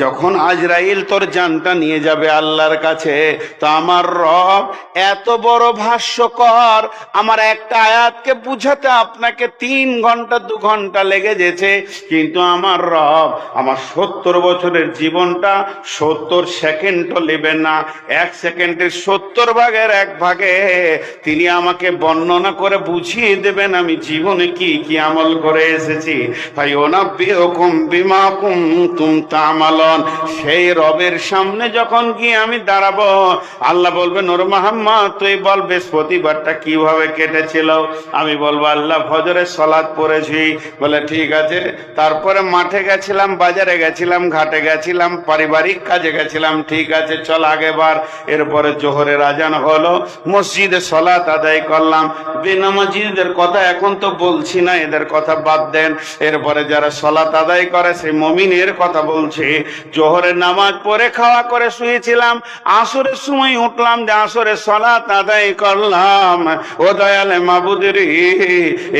যখন আজরাইল তোর জানটা নিয়ে যাবে আল্লাহর কাছে, তো আমার রব এত বড় ভাষ্যকর, আমার একটা আয়াতকে বুঝাতে আপনাকে তিন ঘণ্টা, দু ঘণ্টা লেগে যেছে, কিন্তু আমার রব আমার সত্তর বছরের জীবনটা সত্তর সেকেন্ডও নেবেন না, এক সেকেন্ডের সত্তর ভাগের এক ভাগে। তিনি আমাকে বর্ণনা করে বুঝিয়ে দেবেন আমি জীবনে কি কি আমল করে এসেছি। ওনাব্বি হুকুম বিমা কুম তামালন, সেই রবের সামনে যখন গিয়ে আমি দাঁড়াবো, আল্লাহ বলবে, নূর মোহাম্মদ, তুই বল বৃহস্পতিবারটা কীভাবে কেটেছিল? আমি বলব, আল্লাহ ফজরে সলাদ পড়েছি। বলে, ঠিক আছে। তারপরে মাঠে গেছিলাম, বাজারে গেছিলাম, ঘাটে গেছিলাম, পারিবারিক কাজে গেছিলাম, ঠিক আছে, চল আগেবার। এরপরে জোহরের আজান হলো, মসজিদে সলাত আদায় করলাম। বেনামাজিদের কথা এখন তো বলছি না, এদের কথা বাদ দেন। এরপরে যারা সলাত আদায় করে, সেই মমিনের কথা বলছে, জোহরের নামাজ পড়ে খাওয়া করে শুয়েছিলাম, আসরের সময় উঠলাম যে আসরের সলাত আদায় করলাম। ও দয়ালে মাবুদের,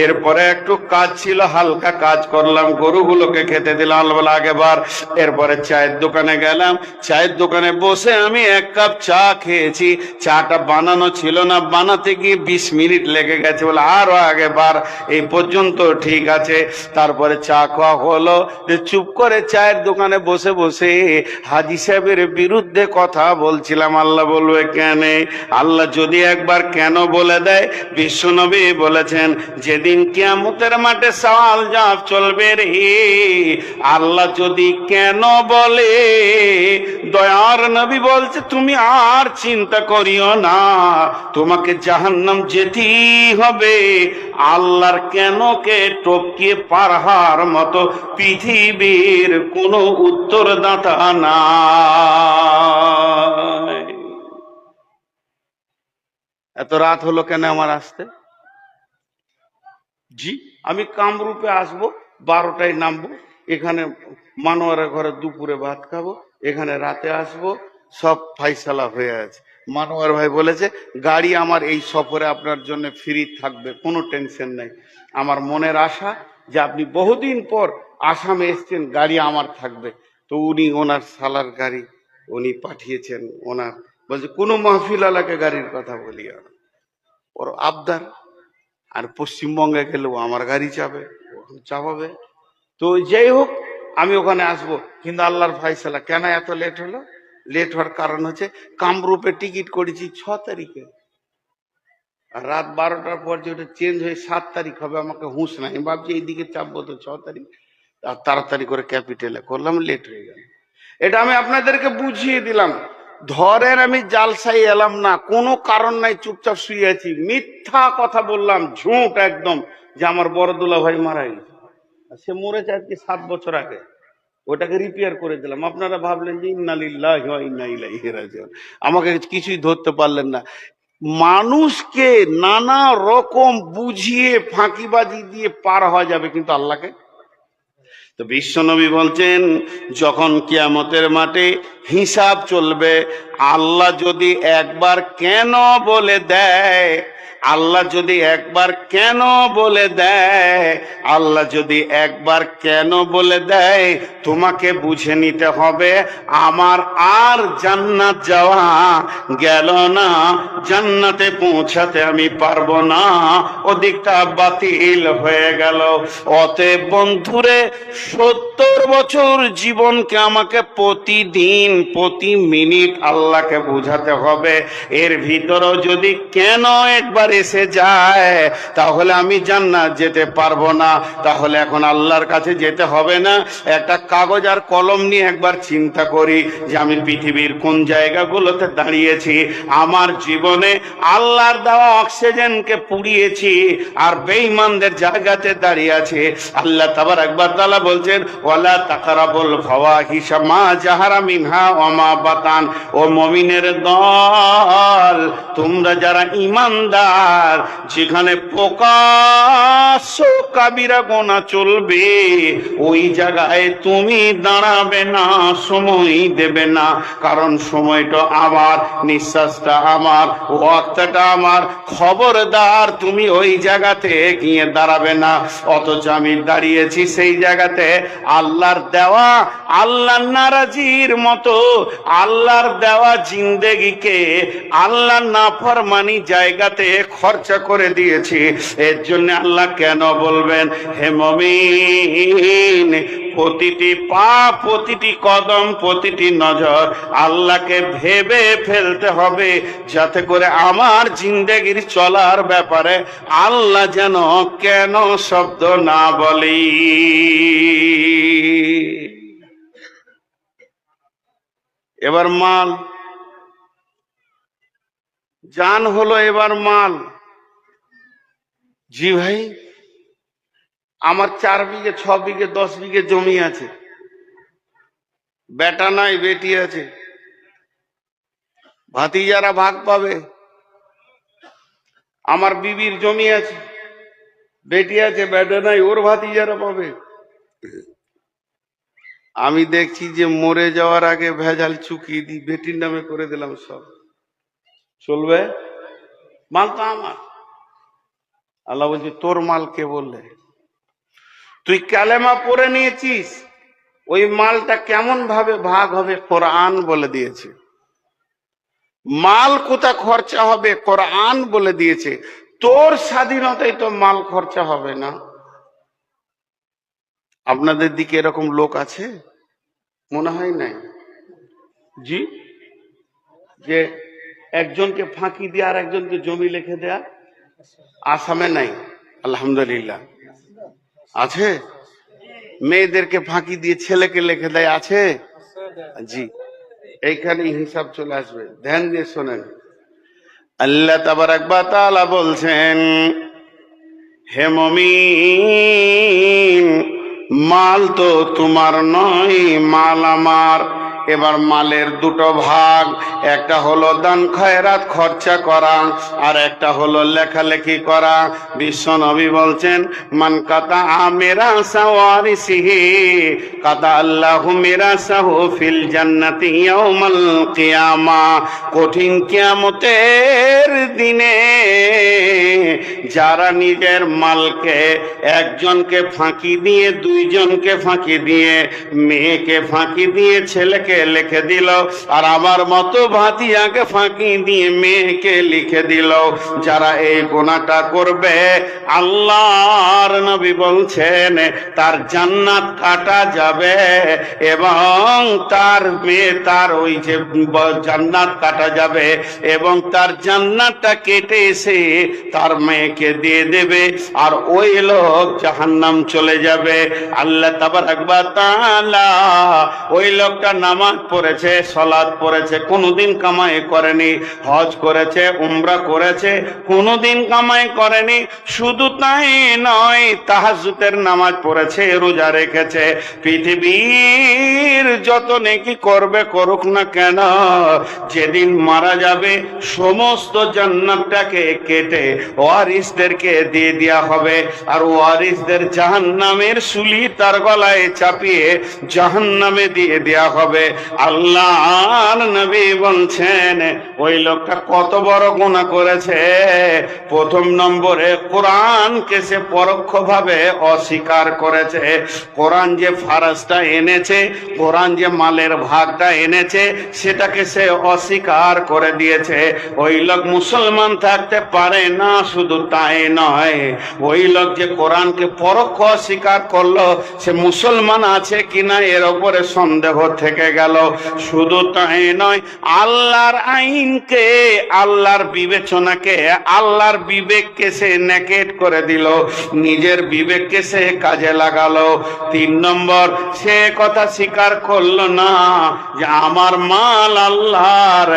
এরপরে একটু কাজ ছিল, হালকা কাজ করলাম, গরুগুলোকে খেতে দিলাম বলে আগেবার। এরপরে চায়ের দোকানে গেলাম, চায়ের দোকানে বসে আমি এক কাপ চা খেয়েছি, চাটা বানানো ছিল না, বানাতে গিয়ে বিশ মিনিট লেগে গেছে বলে আরও আগেবার। এই পর্যন্ত ঠিক আছে, তারপরে চা খাওয়া হলো, যে চুপ করে চায়ের দোকানে বসে বসে হাজি সাহেবের বিরুদ্ধে কথা বলছিলাম। আল্লাহ বলবে কেন? আল্লাহ যদি একবার কেন বলে দেয় বিশ্বনবী বলেছেন, যেদিন কিয়ামতের মাঠে সওয়াল জাপ চলবে রে। আল্লাহ যদি কেন বলে, দয়ার নবী বলছে, তুমি আর চিন্তা করিও না, তোমাকে জাহান্নাম যেতেই হবে। আল্লাহর কেনকে টপকিয়ে পারহার মতো পৃথিবীর কোনো উত্তরদাতা নাই। এত রাত হলো কেন আমার আসতে? জি, আমি কামরূপে আসব, বারোটায় নামবো, এখানে মানোয়ারের ঘরে দুপুরে ভাত খাব, এখানে রাতে আসব, সব ফাইসালা হয়ে আছে। মানোয়ার ভাই বলেছে, গাড়ি আমার এই সফরে আপনার জন্য ফ্রি থাকবে, কোনো টেনশন নাই। আমার মনের আশা যে আপনি বহুদিন পর আসামে এসছেন, গাড়ি আমার থাকবে। তো উনি ওনার সালার গাড়ি উনি পাঠিয়েছেন ওনার। বলছে, কোনো মাহফিল আলাকে গাড়ির কথা বলি ওর আবদার। আর পশ্চিমবঙ্গে গেলেও আমার গাড়ি চাবে চাপাবে তো যাই হোক, আমি ওখানে আসব। কিন্তু আল্লাহর ফাইসালা কেন এত লেট হলো? লেট হওয়ার কারণ হচ্ছে কামরূপে টিকিট করেছি ছ তারিখে। আর রাত বারোটার পর যে ওটা চেঞ্জ হয়ে সাত তারিখ হবে, আমাকে হুঁশ নাই। আমি ভাবছি এইদিকে চাপবো তো ছ তারিখ, আর তাড়াতাড়ি করে ক্যাপিটালে করলাম লেট হয়ে গেল। এটা আমি আপনাদেরকে বুঝিয়ে দিলাম। ধরেন আমি জালসাই এলাম না, কোনো কারণ নাই, চুপচাপ শুয়ে আছি। মিথ্যা কথা বললাম, ঝুঁট একদম, যে আমার বড়দুলা ভাই মারা গেছে। সে মরেছে আজকে সাত বছর আগে। ওটাকে রিপেয়ার করে দিলাম। আপনারা ভাবলেন যে, ইন্নালিল্লাহি ওয়া ইন্না ইলাইহি রাজিউন। আমাকে কিছুই ধরতে পারলেন না। মানুষকে নানা রকম বুঝিয়ে ফাঁকিবাজি দিয়ে পার হওয়া যাবে কিন্তু আল্লাহকে? তো বিশ্বনবী বলছেন, যখন কিয়ামতের মাঠে হিসাব চলবে, আল্লাহ যদি একবার কেন বলে দেয় আল্লাহ যদি একবার কেন বলে দেয়, আল্লাহ যদি একবার কেন বলে দেয়, তোমাকে বুঝে নিতে হবে, আমার আর জান্নাত যাওয়া গেল না, জান্নাতে পৌঁছাতে আমি পারব না, ওদিকটা বাতিল হয়ে গেল। অতএব বন্ধুরে, সত্তর বছর জীবনকে আমাকে প্রতিদিন, প্রতি মিনিট আল্লাহকে বোঝাতে হবে। এর ভিতরেও যদি কেন একবার এসে যায়, তাহলে আমি জান্নাত যেতে পারব না। তাহলে এখন আল্লাহর কাছে যেতে হবে না। একটা কাগজ আর কলম নিয়ে একবার চিন্তা করি যে আমি পৃথিবীর কোন জায়গাগুলোতে দাঁড়িয়েছি। আমার জীবনে আল্লাহর দেওয়া অক্সিজেনকে পুড়িয়েছি আর বেঈমানদের জায়গাতে দাঁড়িয়ে আছে। আল্লাহ তাবার একবার তালা বলছেন, ওয়ালা তাকারাবুল ফাওয়াহিশা মা জাহারা মিনহা ওমা বাতান। ও মমিনের দল, তোমরা যারা ইমানদার বাজার যেখানে প্রকাশ্য কাবিরা গোনা চলবে, ওই জায়গায় তুমি দাঁড়াবে না, সময় দেবে না। কারণ সময়টা আমার, নিঃশ্বাসটা আমার ওয়াক্তটা আমার। খবরদার তুমি ওই জায়গাতে গিয়ে দাঁড়াবে না। অথচ আমি দাঁড়িয়েছি সেই জায়গাতে। আল্লাহর দেওয়া, আল্লাহর নারাজির মতো। আল্লাহর দেওয়া জিন্দেগিকে আল্লাহ নাফরমানি জায়গাতে খরচা করে দিয়েছি। এর জন্য আল্লাহ কেন বলবেন, হে মমিন, প্রতিটি পা প্রতিটি কদম, প্রতিটি নজর আল্লাহকে ভেবে ফেলতে হবে যাতে করে আমার জিন্দেগির চলার ব্যাপারে আল্লাহ যেন কেন শব্দ না বলি। এবার মাল জান হলো এবার মাল। জি ভাই, আমার চার বিঘে, ছ বিঘে, দশ বিঘে জমি আছে। বেটা নাই, বেটি আছে। ভাতিজারা ভাগ পাবে। আমার বিবির জমি আছে, বেটি আছে, বেটা নাই, ওর ভাতিজারা পাবে। আমি দেখছি যে মরে যাওয়ার আগে ভেজাল চুকিয়ে দিই বেটির নামে করে দিলাম সব। চলবে? মাল তো আমার। আল্লাহ বলছে, তোর মাল কে বললে? তুই ক্যালেমা পরে নিয়েছিস, ওই মালটা কেমন ভাবে ভাগ হবে? কোরআন বলে দিয়েছে। মাল কোথা খরচা হবে? কোরআন বলে দিয়েছে। তোর স্বাধীনতায় তো মাল খরচা হবে না। আপনাদের দিকে এরকম লোক আছে? মনে হয় নাই। জি? যে একজনকে ফাঁকি দিয়ে আর একজনকে জমি লিখে দেয়া, আসামে নাই, আলহামদুলিল্লাহ। আছে? মেয়েদেরকে ফাঁকি দিয়ে ছেলেকে লিখে দেয়, আছে? জি। এইখানে হিসাব চলে আসবে। ধ্যান দিয়ে শোনেন। আল্লাহ তাবারাক বলছেন, হে মমিন, মাল তো তোমার নয়, মাল আমার। এবার মালের দুটো ভাগ, একটা হলো দান খয়রাত খরচা করা, আর একটা হলো লেখালেখি করা। বিশ্ব নবী বলছেন, মান কাতা আমেরা সাওয়ারিসিহি, কাতা আল্লাহু মিরাসাহু ফিল জান্নাতি ইয়াউমাল কিয়ামা। কঠিন কিয়ামতের দিনে যারা নিজের মালকে একজনকে ফাঁকি দিয়ে, দুইজনকে ফাঁকি দিয়ে, মেয়েকে ফাঁকি দিয়ে, ছেলেকে লিখে দিল, আর আমার মতো ভাতিয়াকে ফাঁকি দিয়ে মেয়েকে লিখে দিল। যারা এই গোনাটা করবে, আল্লাহর নবী বলছেন, তার জান্নাত কাটা যাবে, এবং তার মেয়ে, তার ওই যে জান্নাত কাটা যাবে, এবং তার জান্নাতটা কেটে এসে তার মেয়েকে দিয়ে দেবে, আর ওই লোক জাহান্নাম চলে যাবে। আল্লাহ তাবার একবার তাআলা ওই লোকটা নামাজ পড়েছে সলাদ পড়েছে, কোনোদিন কামাই করেনি, হজ করেছে, উমরা করেছে, কোনোদিন কামাই করেনি, শুধু তাই নয় তাহাজুতের নামাজ পড়েছে, রোজা রেখেছে। পৃথিবীর যত নেকি করবে, করুক না কেন, যেদিন মারা যাবে, সমস্ত জান্নাতটাকে কেটে ওয়ারিসদেরকে দিয়ে দেওয়া হবে। আর ওয়ারিসদের জাহান্নামের সুলি তার গলায় চাপিয়ে জাহান্নামে দিয়ে দেওয়া হবে। আল্লাহ নবী বলছেন, ওই লোকটা কত বড় গুণা করেছে। প্রথম নম্বরে কোরআনকে সে পরোক্ষভাবে অস্বীকার করেছে। কোরআন যে ফারাজটা এনেছে, কোরআন যে মালের ভাগটা এনেছে, সেটাকে সে অস্বীকার করে দিয়েছে। ওই লোক মুসলমান থাকতে পারে না, শুধু তাই নয়। ওই লোক যে কোরআনকে পরোক্ষ অস্বীকার করল, সে মুসলমান আছে কিনা, এর ওপরে সন্দেহ থেকে গেল শুধু তাই নয়, আল্লাহর আইনকে, আল্লাহর বিবেচনাকে, আল্লাহর বিবেককে সে নেকেট করে দিল, নিজের বিবেককে সে কাজে লাগালো। তিন নম্বর, সে কথা স্বীকার করল না যে আমার মাল আল্লাহর,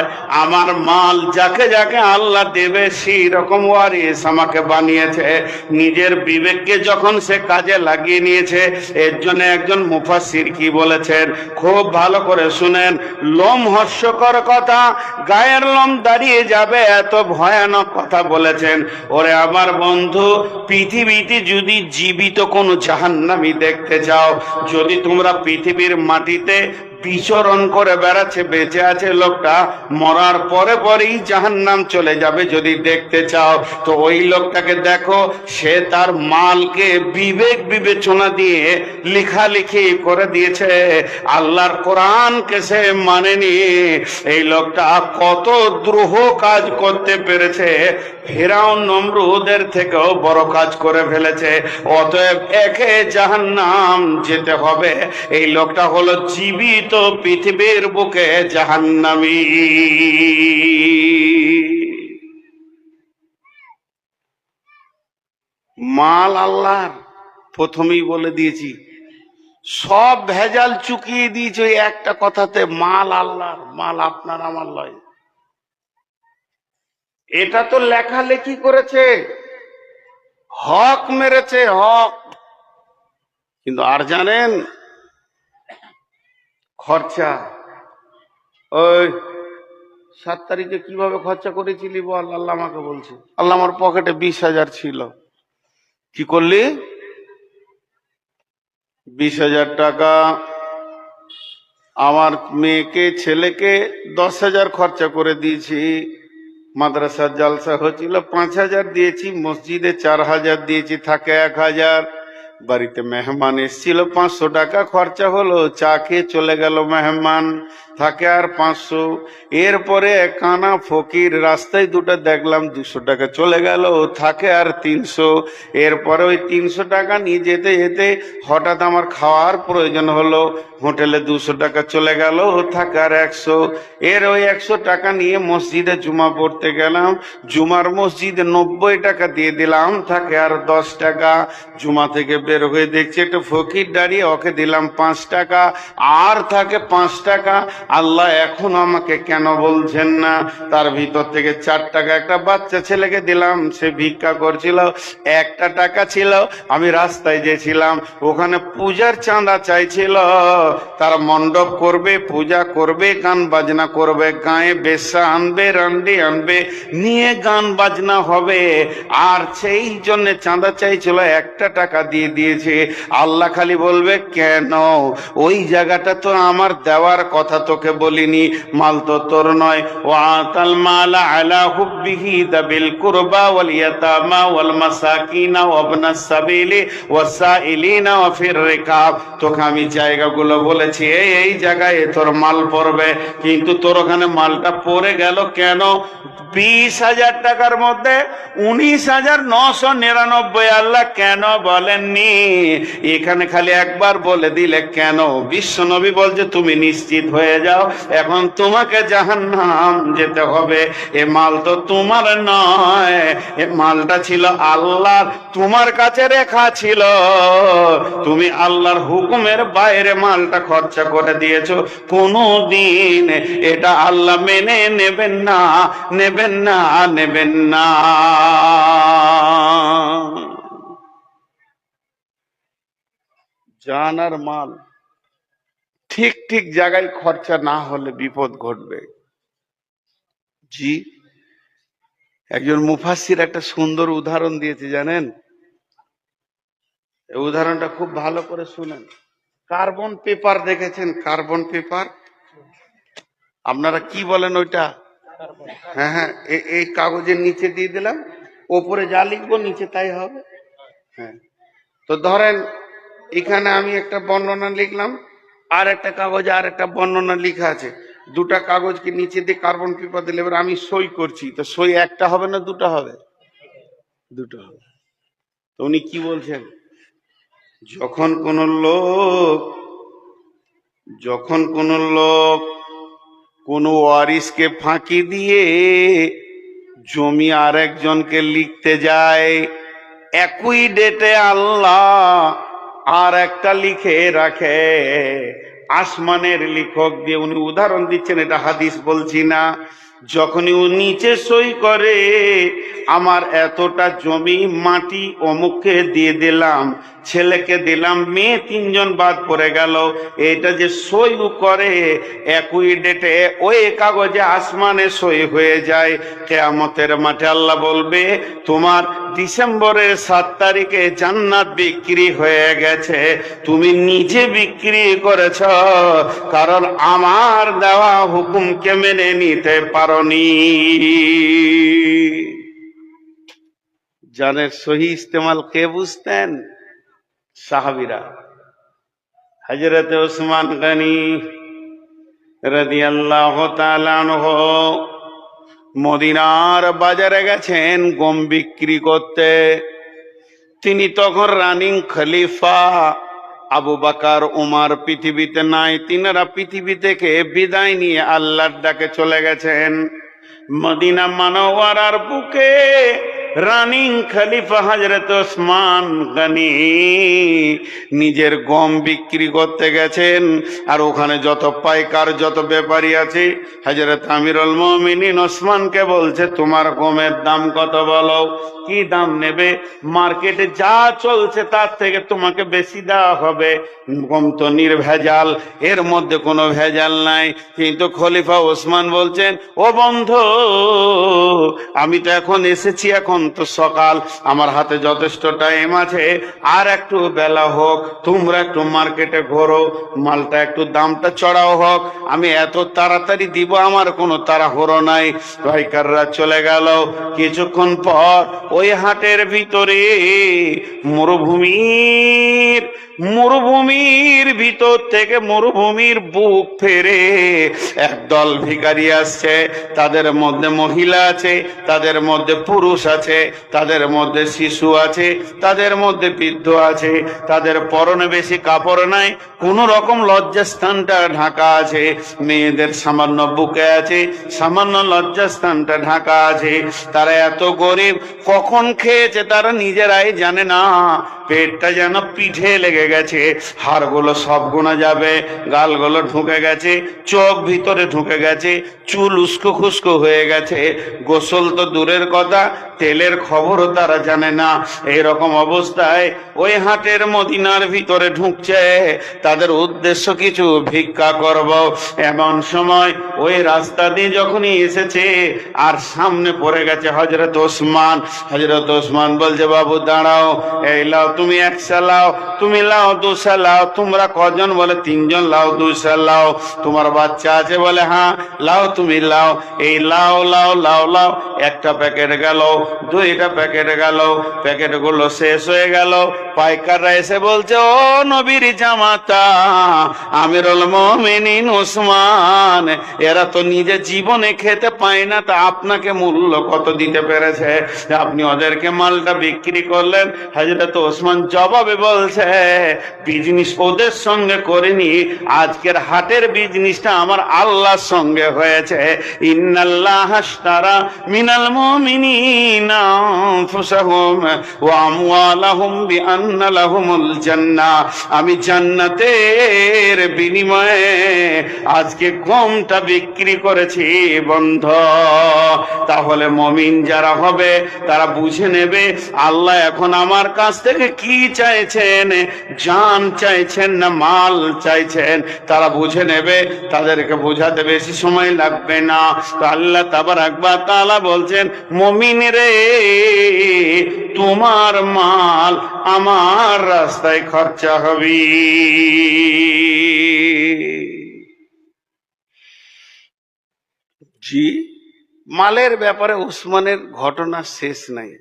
আমার মাল যাকে যাকে আল্লাহ দেবে সেই রকম ওয়ারিস আমাকে বানিয়েছে। নিজের বিবেককে যখন সে কাজে লাগিয়ে নিয়েছে, এর জন্য একজন মুফাসির কি বলেছেন? খুব ভালো করে শুনেন, লোম হস্যকর কথা, গায়ের লোম দাঁড়িয়ে যাবে, এত ভয়ানক কথা বলেছেন। ওরে আমার বন্ধু, পৃথিবীতে যদি জীবিত কোনো জাহান্নামি দেখতে চাও, যদি তোমরা পৃথিবীর মাটিতে বিচরণ করে বেড়াচ্ছে, বেঁচে আছে লোকটা। মরার পরে পরেই জাহান নাম চলে যাবে, যদি দেখতে চাও। তো ওই লোকটাকে দেখো, সে তার মালকে বিবেক বিবেচনা দিয়ে লেখালেখি করে দিয়েছে। আল্লাহর কোরআনকে সে মানেনি। এই লোকটা কত দ্রোহ কাজ করতে পেরেছে। ফেরাউন নমরুদের থেকেও বড় কাজ করে ফেলেছে। অতএব একে জাহান নাম যেতে হবে। এই লোকটা হলো জীবিত পৃথিবীর বুকে জাহান্নামী। মাল আল্লাহর, প্রথমেই বলে দিয়েছি, সব ভেজাল চুকিয়ে দিয়েছে একটা কথাতে, মাল আল্লাহর, মাল আপনার আমার লয়। এটা তো লেখালেখি করেছে, হক মেরেছে হক। কিন্তু আর জানেন খরচা। ওই সাত তারিখে কীভাবে খরচা করেছিলি বল? আল্লাহ আমাকে বলছে। আল্লাহ আমার পকেটে বিশ হাজার ছিল। কি করলি? বিশ হাজার টাকা আমার মেয়েকে, ছেলেকে দশ হাজার খরচা করে দিয়েছি। মাদ্রাসার জালসা হচ্ছিল পাঁচ হাজার দিয়েছি, মসজিদে চার হাজার দিয়েছি, থাকে এক হাজার। বাড়িতে মেহমান এসেছিল, পাঁচশো টাকা খরচা হলো, চা খেয়ে চলে গেল মেহমান, থাকে আর পাঁচশো। এরপরে কানা ফকির রাস্তায় দুটো দেখলাম দুশো টাকা চলে গেল, থাকে আর তিনশো। এরপরে ওই তিনশো টাকা নিয়ে যেতে যেতে হঠাৎ আমার খাওয়ার প্রয়োজন হলো, হোটেলে দুশো টাকা চলে গেল, থাকে আর একশো। এর ওই একশো টাকা নিয়ে মসজিদে জুমা পড়তে গেলাম, জুমার মসজিদে নব্বই টাকা দিয়ে দিলাম, থাকে আর দশ টাকা। জুমা থেকে বের হয়ে দেখছি একটা ফকির দাঁড়িয়ে, ওকে দিলাম পাঁচ টাকা। আর থাকে পাঁচ টাকা। আল্লাহ এখন আমাকে কেন বলছেন না? তার ভিতর থেকে চার টাকা একটা বাচ্চা ছেলেকে দিলাম, সে ভিক্ষা করছিল, একটা টাকা ছিল, আমি রাস্তায় গেছিলাম, ওখানে পূজার চাঁদা চাইছিল। তার মণ্ডপ করবে, পূজা করবে, গান বাজনা করবে, গায়ে বেশা আনবে, রান্ডি আনবে, নিয়ে গান বাজনা হবে। আর সেই জন্য চাঁদা চাইছিল, একটা টাকা দিয়ে দিয়ে দিয়েছে। আল্লাহ খালি বলবে, কেন? ওই জায়গাটা তো আমার দেওয়ার কথা তোকে বলিনি। মাল তো তোর নয়। ও আতাল আলা কুরবা ওয়াল ইয়াতামা ওয়াল মাসাকিনা সাবিলি ওয়া ফির রিকাব। তোকে আমি জায়গাগুলো বলেছি, এই এই জায়গায় তোর মাল পড়বে। কিন্তু তোর ওখানে মালটা পড়ে গেল কেন? বিশ হাজার টাকার মধ্যে উনিশ হাজার নশো নিরানব্বই আল্লাহ কেন বলেননি? এখানে খালি একবার বলে দিলে কেন? বিশ্ব বিশ্বনবী বলছে, তুমি নিশ্চিত হয়ে যাও। এখন তোমাকে জাহান্নাম যেতে হবে। এ মাল তো তোমার নয়। এ মালটা ছিল আল্লাহর। তোমার কাছে রেখা ছিল। তুমি আল্লাহর হুকুমের বাইরে মালটা খরচা করে দিয়েছ। কোনো দিন এটা আল্লাহ মেনে নেবেন না নেবেন না নেবেন না। জান আর মাল। ঠিক ঠিক জায়গায় খরচা না হলে বিপদ ঘটবে। জি, একজন মুফাসির একটা সুন্দর উদাহরণ দিয়েছে, জানেন? উদাহরণটা খুব ভালো করে শুনেন। কার্বন পেপার দেখেছেন? Carbon paper? আপনারা কি বলেন ওইটা? হ্যাঁ হ্যাঁ এই কাগজের নিচে দিয়ে দিলাম। ওপরে যা লিখব নিচে তাই হবে। হ্যাঁ তো ধরেন এখানে আমি একটা বর্ণনা লিখলাম, আর একটা কাগজে আর একটা বর্ণনা লিখা আছে। দুটা কাগজকে নিচে দিয়ে কার্বন পেপার দিলে এবার আমি সই করছি। তো সই একটা হবে না দুটো হবে? দুটো হবে। তো উনি কি বলছেন? যখন কোন লোক, যখন কোন লোক কোন ওয়ারিসকে ফাঁকি দিয়ে জমি আর একজনকে লিখতে যায়, একই ডেটে আল্লাহ আর একটা লিখে রাখে। আসমানের লিখক দিয়ে উনি উদাহরণ দিচ্ছেন এটা হাদিস বলছি না। যখনই ও নিচে সই করে, আমার এতটা জমি মাটি অমুককে দিয়ে দিলাম, ছেলেকে দিলাম, মেয়ে তিনজন বাদ পড়ে গেল। এটা যে সই করে, একই ডেটে ওই কাগজে আসমানে সই হয়ে যায়। কেয়ামতের মাঠে আল্লাহ বলবে, তোমার ডিসেম্বরের সাত তারিখে জান্নাত বিক্রি হয়ে গেছে। তুমি নিজে বিক্রি করেছ, কারণ আমার দেওয়া হুকুমকে মেনে নিতে পারনি জানের সহি ইস্তেমাল কে বুঝতেন? সাহাবিরা। হজরত ওসমান গনি রাদিয়াল্লাহু তাআলা আনহু মদিনার বাজারে গেছেন গম বিক্রি করতে। তিনি তখন রানিং খলিফা আবু বাকার, উমার পৃথিবীতে নাই, তিনারা পৃথিবী থেকে বিদায় নিয়ে আল্লাহর ডাকে চলে গেছেন। মদিনা মানওয়ারার বুকে রানিং খলিফা হজরত ওসমান গানি নিজের গম বিক্রি করতে গেছেন, আর ওখানে যত পাইকার, যত ব্যাপারী আছে হজরত আমিরুল মমিনিন ওসমানকে বলছে, তোমার গমের দাম কত বলো? কি দাম নেবে? মার্কেটে যা চলছে তার থেকে তোমাকে বেশি দেওয়া হবে। গম তো নির্ভেজাল, এর মধ্যে কোনো ভেজাল নাই। কিন্তু খলিফা ওসমান বলছেন, ও বন্ধ, আমি তো এখন এসেছি এখন তো সকাল। আমার হাতে যথেষ্ট টাইম আছে। আর একটু বেলা হোক, তোমরা একটু মার্কেটে ঘোরো, মালটা একটু দামটা চড়াও হোক। আমি এত তাড়াতাড়ি দিব, আমার কোনো তাড়াহুড়ো নাই। পাইকাররা চলে গেল। কিছুক্ষণ পর ওই হাটের ভিতরে মরুভূমির মরুভূমির ভিতর থেকে মরুভূমির বুক ফেরে একদল ভিখারি আসছে, তাদের মধ্যে মহিলা আছে, তাদের মধ্যে পুরুষ আছে, তাদের মধ্যে শিশু আছে, তাদের মধ্যে বৃদ্ধ আছে, তাদের পরনে বেশি কাপড় নাই, কোন রকম লজ্জাস্থানটা ঢাকা আছে, মেয়েদের সামান্য বুকে আছে, সামান্য লজ্জাস্থানটা ঢাকা আছে, তারা এত গরিব, কখন খেয়েছে তারা নিজেরাই জানে না, পেটটা যেন পিঠে লেগে গেছে, হাড়গুলো সব গোনা যাবে, গালগুলো ঢুকে গেছে, চোখ ভিতরে ঢুকে গেছে, চুল উস্কো খুস্কো হয়ে গেছে। গোসল তো দূরের কথা, তেলের খবরও তারা জানে না। এইরকম অবস্থায় ওই হাটের মদিনার ভিতরে ঢুকছে। তাদের উদ্দেশ্য কিছু, ভিক্ষা করব। এমন সময় ওই রাস্তা দিয়ে যখনই এসেছে, আর সামনে পড়ে গেছে হজরত ওসমান। হজরত ওসমান বলছে, বাবু, দাঁড়াও, এই লাও, তুমি একশা লাও তুমি লাও দুশা লাও। তোমরা কজন বলে? তিনজন লাও দুশা লাও। তোমার বাচ্চা আছে বলে হ্যাঁ লাও, তুমি লাও। এই লাও লাও লাও লাও। একটা প্যাকেট গেল দুইটা প্যাকেট গেল। প্যাকেটগুলো শেষ হয়ে গেল। পাইকাররা এসে বলছে, ও নবীর জামাতা, আমিরুল মমিনিন ওসমান এরা তো নিজে জীবনে খেতে পায় না, তা আপনাকে মূল্য কত দিতে পেরেছে? আপনি ওদেরকে মালটা বিক্রি করলেন। হাজরত ওসমান জবাবে বলছে বিজনেস ওদের সঙ্গে করিনি। আজকের হাটের বিজনেসটা আমার আল্লাহর সঙ্গে হয়েছে। ইন্নাল্লাহ হাসতারা মিনাল মুমিনিনা আনফুসাহুম ওয়া আমওয়ালাহুম বিআন্না লাহুমুল জান্নাহ আমি জান্নাতের বিনিময়ে আজকে গমটা বিক্রি করেছি, বন্ধ। তাহলে মমিন যারা হবে, তারা বুঝে নেবে, আল্লাহ এখন আমার কাছ থেকে কি চাইছেন? জান চাইছেন না মাল চাইছেন, তারা বুঝে নেবে, তাদেরকে বোঝাতে বেশি সময় লাগবে না। তো আল্লাহ তাবার একবার তালা বলছেন, মমিন রে, তোমার মাল আমার রাস্তায় খরচা হবে। জি, মালের ব্যাপারে উসমানের ঘটনা শেষ নাই।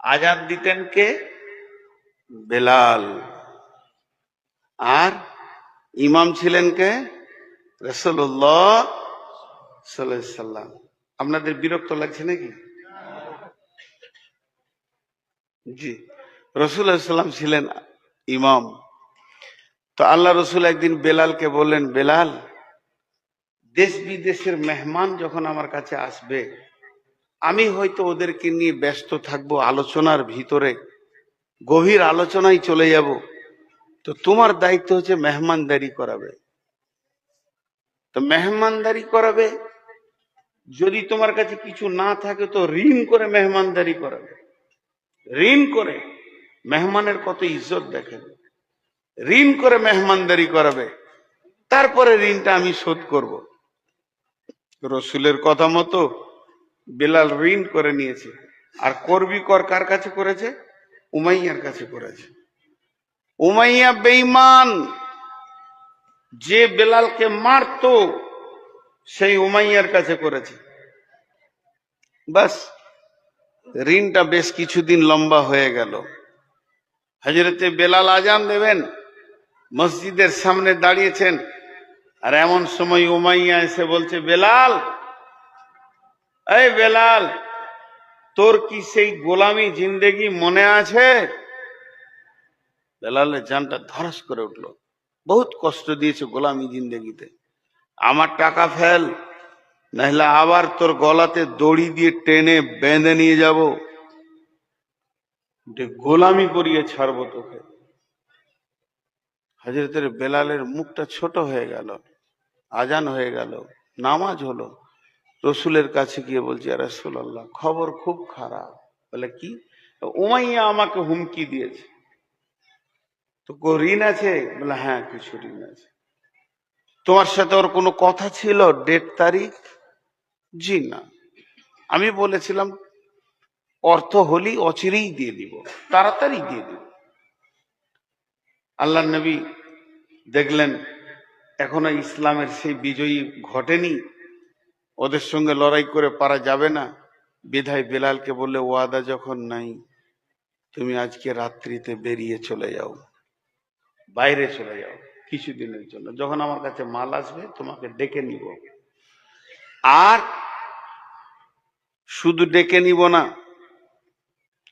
আজাদ দিতেন কে? বেলাল। আর ইমাম ছিলেন কে? রসুল্লাহ আপনাদের বিরক্ত লাগছে নাকি? জি। রসুল সাল্লাম ছিলেন ইমাম। তো আল্লাহ রসুল একদিন বেলালকে বললেন, বেলাল দেশ বিদেশের মেহমান যখন আমার কাছে আসবে, আমি হয়তো ওদেরকে নিয়ে ব্যস্ত থাকব আলোচনার ভিতরে। গভীর আলোচনায় চলে যাব। তো তোমার দায়িত্ব হচ্ছে মেহমানদারি করাবে। তো মেহমানদারি করাবে, যদি তোমার কাছে কিছু না থাকে তো ঋণ করে মেহমানদারি করাবে। ঋণ করে মেহমানের কত ইজ্জত দেখেন। ঋণ করে মেহমানদারি করাবে, তারপরে ঋণটা আমি শোধ করব। রসুলের কথা মতো বেলাল ঋণ করে নিয়েছে। আর করবি কর কার কাছে করেছে? উমাইয়ার কাছে করেছে। উমাইয়া বেঈমান, যে বেলালকে মারতো, সেই উমাইয়ার কাছে করেছে। বাস, ঋণটা বেশ কিছুদিন লম্বা হয়ে গেল। হজরতে বেলাল আজান দেবেন, মসজিদের সামনে দাঁড়িয়েছেন, আর এমন সময় উমাইয়া এসে বলছে, বেলাল, এই বেলাল তোর কি সেই গোলামি জিন্দেগি মনে আছে? বেলালের জানটা ধরাস করে উঠল। বহুত কষ্ট দিয়েছে গোলামি জিন্দেগিতে। আমার টাকা ফেল, নাহলে আবার তোর গলাতে দড়ি দিয়ে টেনে বেঁধে নিয়ে যাব। গোলামি করিয়ে ছাড়বো তোকে। হাজরতের বেলালের মুখটা ছোট হয়ে গেল, আজান হয়ে গেল, নামাজ হলো। রসুলের কাছে গিয়ে বলছি রসুল্লাহ খবর খুব খারাপ। বলে, কি? উমাইয়া আমাকে হুমকি দিয়েছে। তো ঋণ আছে? বলে হ্যাঁ কিছু ঋণ আছে। তোমার সাথে ওর কোনো কথা ছিল? ডেট, তারিখ? জি, না। আমি বলেছিলাম, অর্থ হলি অচিরেই দিয়ে দিব, তাড়াতাড়ি দিয়ে দিব। আল্লাহ নবী দেখলেন, এখনও ইসলামের সেই বিজয়ী ঘটেনি। ওদের সঙ্গে লড়াই করে পারা যাবে না। বিধায় বেলালকে বললে, ওয়াদা যখন নাই, তুমি আজকে রাত্রিতে বেরিয়ে চলে যাও। বাইরে চলে যাও কিছুদিনের জন্য। যখন আমার কাছে মাল আসবে, তোমাকে ডেকে নিব। আর শুধু ডেকে নিব না,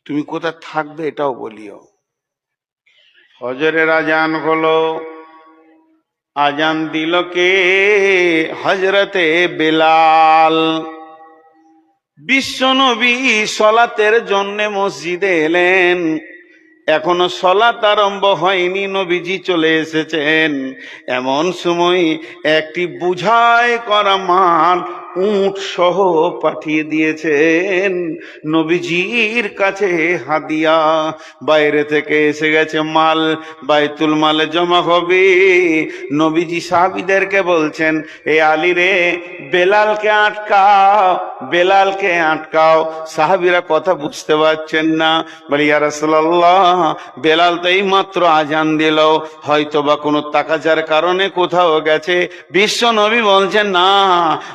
তুমি কোথায় থাকবে এটাও বলিও। হজরের আজান হলো আজান দিল কে? হজরতে বেলাল। বিশ্বনবী সলাতের জন্য মসজিদে এলেন। এখনও সলাত আরম্ভ হয়নি, নবীজি চলে এসেছেন। এমন সময় একটি বুঝাই করা মাল উট সহ পাঠিয়ে দিয়েছেন। নবীজির কাছে হাদিয়া। বাইরে থেকে এসে গেছে মাল, বাইতুল মালে জমা হবে। নবীজি সাহাবিদেরকে বলছেন, এ আলী রে, বেলালকে আটকাও বেলালকে আটকাও। সাহাবিরা কথা বুঝতে পারছেন না। বলি, ইয়া রাসূলুল্লাহ, বেলাল তো এই মাত্র আজান দিল। হয়তো বা কোনো তাকাজার কারণে কোথাও গেছে। বিশ্ব নবী বলছেন, না,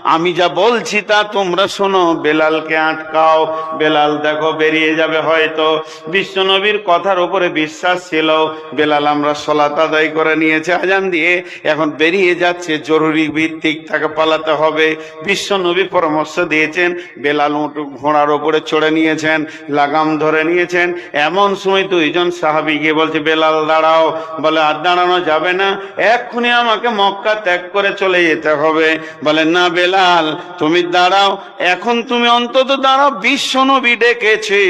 আমি যা বলছি তা তোমরা শোনো, বেলালকে আটকাও। বেলাল দেখো, বেরিয়ে যাবে হয়তো। বিশ্বনবীর কথার উপরে বিশ্বাস ছিল। বেলাল আমরা সলাত আদায় করে নিয়েছে, আজান দিয়ে। এখন বেরিয়ে যাচ্ছে, জরুরি ভিত্তিক তাকে পালাতে হবে। বিশ্বনবী পরামর্শ দিয়েছেন, বেলাল উট ঘোড়ার ওপরে চড়ে নিয়েছেন, লাগাম ধরে নিয়েছেন। এমন সময় দুইজন সাহাবি গিয়ে বলছে, বেলাল, দাঁড়াও। বলে, আর দাঁড়ানো যাবে না। এক্ষুনি আমাকে মক্কা ত্যাগ করে চলে যেতে হবে। বলে, না, বেলাল তুমি দাঁড়াও, এখন তুমি অন্তত দাঁড়াও বিশ্ব নবী ডেকেছে।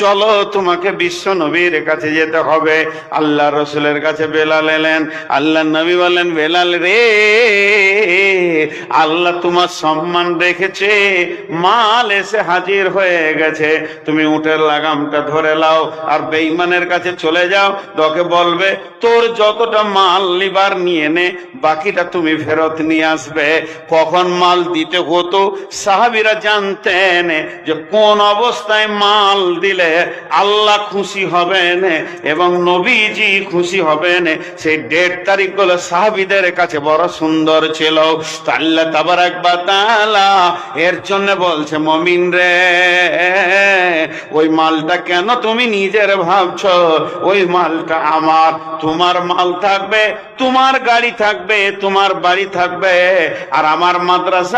চলো তোমাকে বিশ্ব নবীর কাছে যেতে হবে। আল্লাহ রসুলের কাছে বেলাল এলেন আল্লাহ নবী বলেন বেলাল রে, আল্লাহ তোমার সম্মান রেখেছে, মাল এসে হাজির হয়ে গেছে। তুমি উটের লাগামটা ধরে লাও আর বেইমানের কাছে চলে যাও, তোকে বলবে, তোর যতটা মাল লিবার নিয়ে নে, বাকিটা তুমি ফেরত নিয়ে আসবে। কখন মাল দিতে হতো। সাহাবিরা জানতেন যে কোন অবস্থায় মাল দিলে আল্লাহ খুশি হবেন এবং নবীজি খুশি হবেন। সেই ডেট তারিখগুলো সাহাবিদের কাছে বড় সুন্দর ছিল। আল্লাহ তাবার একবার তালা এর জন্য বলছে, মমিন রে, ওই মালটা কেন তুমি নিজের ভাবছ? ওই মালটা আমার, তোমার মাল থাকবে, তোমার গাড়ি থাকবে, তোমার বাড়ি থাকবে, আর আমার মাদ্রাসা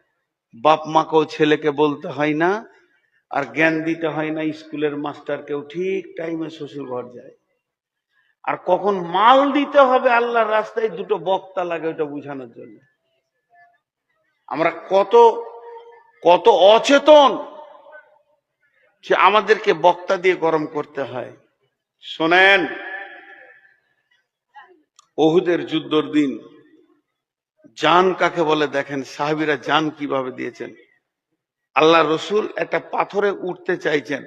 বাপ মাকেও ছেলেকে বলতে হয় না, আর জ্ঞান দিতে হয় না, স্কুলের মাস্টারকেও ঠিক টাইমে শ্বশুর ঘর যায়। আর কখন মাল দিতে হবে আল্লাহর রাস্তায়, দুটো বক্তা লাগে ওটা বুঝানোর জন্য। আমরা কত কত অচেতন যে আমাদেরকে বক্তা দিয়ে গরম করতে হয়। শোনেন, ওহুদের যুদ্ধর দিন। জান কাকে বলে দেখেন? সাহাবিরা জান কীভাবে দিয়েছেন? আল্লাহ রসুল একটা পাথরে উঠতে চাইছেন,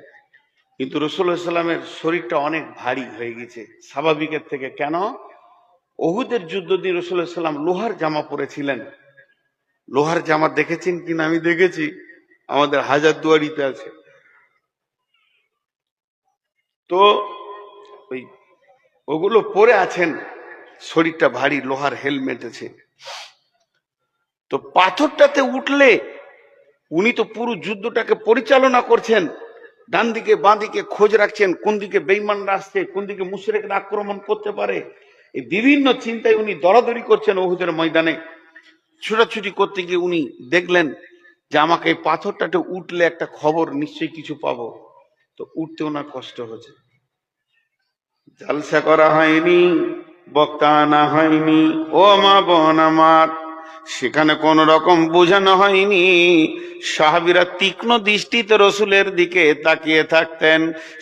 কিন্তু রসুল সাল্লামের শরীরটা অনেক ভারী হয়ে গেছে। স্বাভাবিকের থেকে কেন? ওহুদের যুদ্ধ দিন রসুল সাল্লাম লোহার জামা পরেছিলেন। লোহার জামা দেখেছেন কিনা? আমি দেখেছি। আমাদের হাজার দুয়ারিতে আছে। তো ওই ওগুলো পরে আছেন। শরীরটা ভারী, লোহার হেলমেট আছে। তো পাথরটাতে উঠলে উনি তো পুরো যুদ্ধটাকে পরিচালনা করছেন। ডান দিকে, বাঁ দিকে খোঁজ রাখছেন, কোন দিকে বেইমানরা আসছে, কোন দিকে মুশরেকরা আক্রমণ করতে পারে। এই বিভিন্ন চিন্তায় উনি দরাদরি করছেন ওহুদের ময়দানে। ছুটাছুটি করতে গিয়ে উনি দেখলেন যে আমাকে এই পাথরটাতে উঠলে একটা খবর নিশ্চয়ই কিছু পাবো। তো উঠতে ওনার কষ্ট হচ্ছে জালসা করা হয়নি। বক্তা আনা হয়নি। ও মা বোন আমার, সেখানে কোন রকম বোঝানো হয়নি। সাহাবিরা তীক্ষ্ণ দৃষ্টিতে রসুলের দিকে তাকিয়ে থাকতেন।